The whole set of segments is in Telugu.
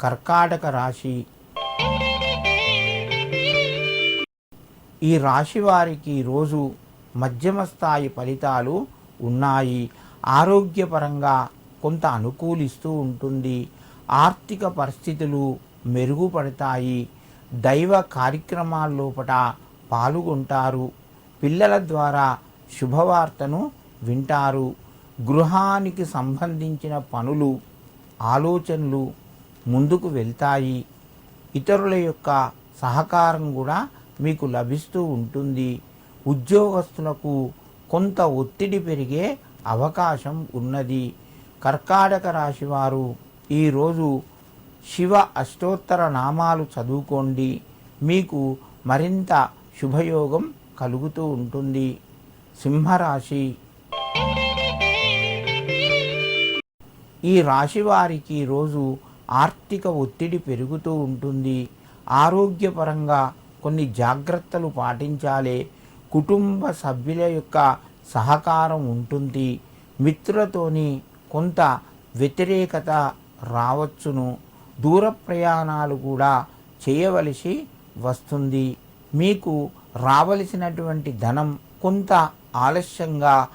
కర్కాటక రాశి. ఈ రాశి వారికి రోజు మధ్యమ స్థాయి ఫలితాలు ఉన్నాయి. ఆరోగ్యపరంగా కొంత అనుకూలిస్తూ ఉంటుంది. ఆర్థిక పరిస్థితులు మెరుగుపడతాయి. దైవ కార్యక్రమాల్లోపట పాల్గొంటారు. పిల్లల ద్వారా శుభవార్తను వింటారు. గృహానికి సంబంధించిన పనులు ఆలోచనలు ముందుకు వెళ్తాయి. ఇతరుల యొక్క సహకారం కూడా మీకు లభిస్తూ ఉంటుంది. ఉద్యోగస్తులకు కొంత ఒత్తిడి పెరిగే అవకాశం ఉన్నది. కర్కాటక రాశి వారు ఈరోజు శివ అష్టోత్తర నామాలు చదువుకోండి. మీకు మరింత శుభయోగం కలుగుతూ ఉంటుంది. సింహరాశి. ఈ రాశి వారికి రోజు ఆర్థిక ఒత్తిడి పెరుగుతూ ఉంటుంది. ఆరోగ్యపరంగా కొన్ని జాగ్రత్తలు పాటించాలి. కుటుంబ సభ్యుల యొక్క సహకారం ఉంటుంది. మిత్రులతోని కొంత వ్యతిరేకత రావచ్చును. దూర ప్రయాణాలు కూడా చేయవలసి వస్తుంది. మీకు రావలసినటువంటి ధనం కొంత ఆలస్యంగా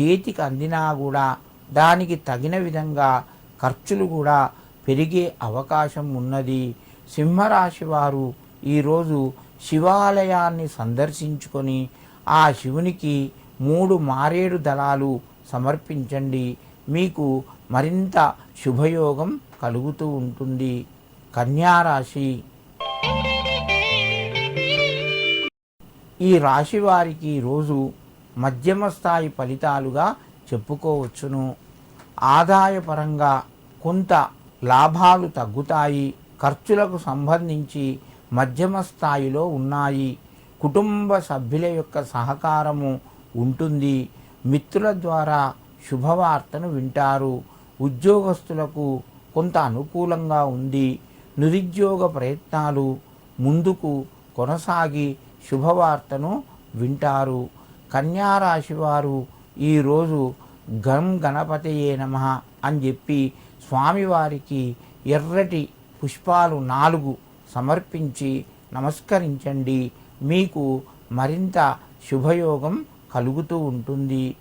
చేతికి అందినా కూడా దానికి తగిన విధంగా ఖర్చులు కూడా పెరిగే అవకాశం ఉన్నది. సింహరాశి వారు ఈరోజు శివాలయాన్ని సందర్శించుకొని ఆ శివునికి మూడు మారేడు దళాలు సమర్పించండి. మీకు మరింత శుభయోగం కలుగుతూ ఉంటుంది. కన్యారాశి ఈ రాశి వారికి రోజు మధ్యమ స్థాయి ఫలితాలుగా చెప్పుకోవచ్చును. ఆదాయపరంగా కొంత లాభాలు తగ్గుతాయి ఖర్చులకు సంబంధించి మధ్యమ స్థాయిలో ఉన్నాయి. కుటుంబ సభ్యుల యొక్క సహకారము ఉంటుంది. మిత్రుల ద్వారా శుభవార్తను వింటారు. ఉద్యోగస్తులకు కొంత అనుకూలంగా ఉంది. నిరుద్యోగ ప్రయత్నాలు ముందుకు కొనసాగి శుభవార్తను వింటారు. కన్యారాశి వారు ఈరోజు గం గణపతియే నమ అని చెప్పి స్వామివారికి ఎర్రటి పుష్పాలు నాలుగు సమర్పించి నమస్కరించండి. మీకు మరింత శుభయోగం కలుగుతూ ఉంటుంది.